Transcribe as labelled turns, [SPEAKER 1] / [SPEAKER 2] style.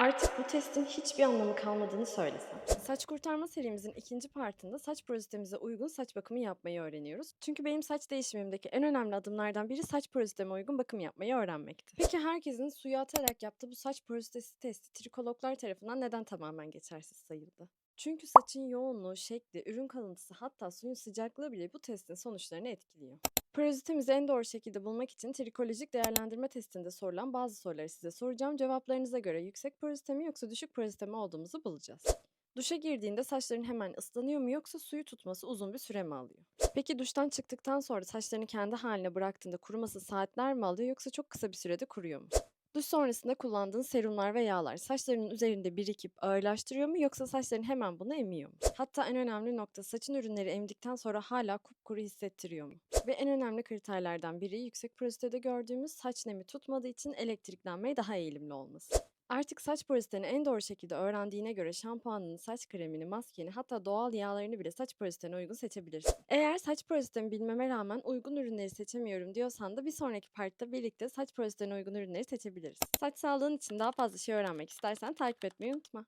[SPEAKER 1] Artık bu testin hiçbir anlamı kalmadığını söylesem.
[SPEAKER 2] Saç kurtarma serimizin ikinci partında saç porositemize uygun saç bakımı yapmayı öğreniyoruz. Çünkü benim saç değişimimdeki en önemli adımlardan biri saç porositeme uygun bakım yapmayı öğrenmekti. Peki herkesin suya atarak yaptığı bu saç porositesi testi trikologlar tarafından neden tamamen geçersiz sayıldı? Çünkü saçın yoğunluğu, şekli, ürün kalıntısı hatta suyun sıcaklığı bile bu testin sonuçlarını etkiliyor. Porozitemizi en doğru şekilde bulmak için trikolojik değerlendirme testinde sorulan bazı soruları size soracağım. Cevaplarınıza göre yüksek porozite mi yoksa düşük porozite mi olduğumuzu bulacağız. Duşa girdiğinde saçların hemen ıslanıyor mu yoksa suyu tutması uzun bir süre mi alıyor? Peki duştan çıktıktan sonra saçlarını kendi haline bıraktığında kuruması saatler mi alıyor yoksa çok kısa bir sürede kuruyor mu? Duş sonrasında kullandığın serumlar ve yağlar saçlarının üzerinde birikip ağırlaştırıyor mu yoksa saçların hemen bunu emiyor mu? Hatta en önemli nokta saçın ürünleri emdikten sonra hala kupkuru hissettiriyor mu? Ve en önemli kriterlerden biri yüksek porositede gördüğümüz saç nemi tutmadığı için elektriklenmeye daha eğilimli olması. Artık saç porositeni en doğru şekilde öğrendiğine göre şampuanını, saç kremini, maskeni hatta doğal yağlarını bile saç porositene uygun seçebilirsin. Eğer saç porositemi bilmeme rağmen uygun ürünleri seçemiyorum diyorsan da bir sonraki partta birlikte saç porositene uygun ürünleri seçebiliriz. Saç sağlığın için daha fazla şey öğrenmek istersen takip etmeyi unutma.